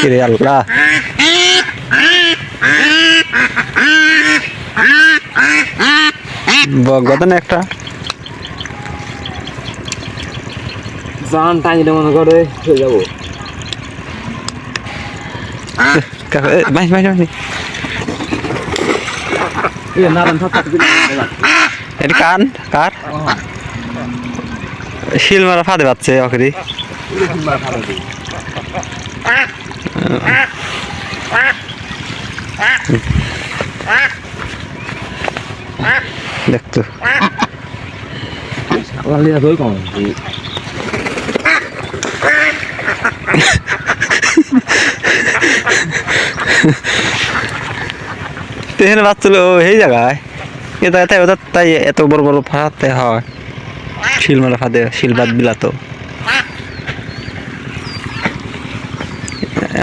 কিরে আল্লাহ। বগত না একটা। জান টাইলে মনে করে হয়ে যাব। মাইস মাইস এটা কান কার? শিল মারা ফাঁদে পাচ্ছে অখরি ধরে কম তেহেন এই জায়গায়? এ জায়গায় তাই ওদের তাই এত বড় বড় ফাঁদতে হয়। শিল মারা ফাঁদে, শিল বাদ বিলাত।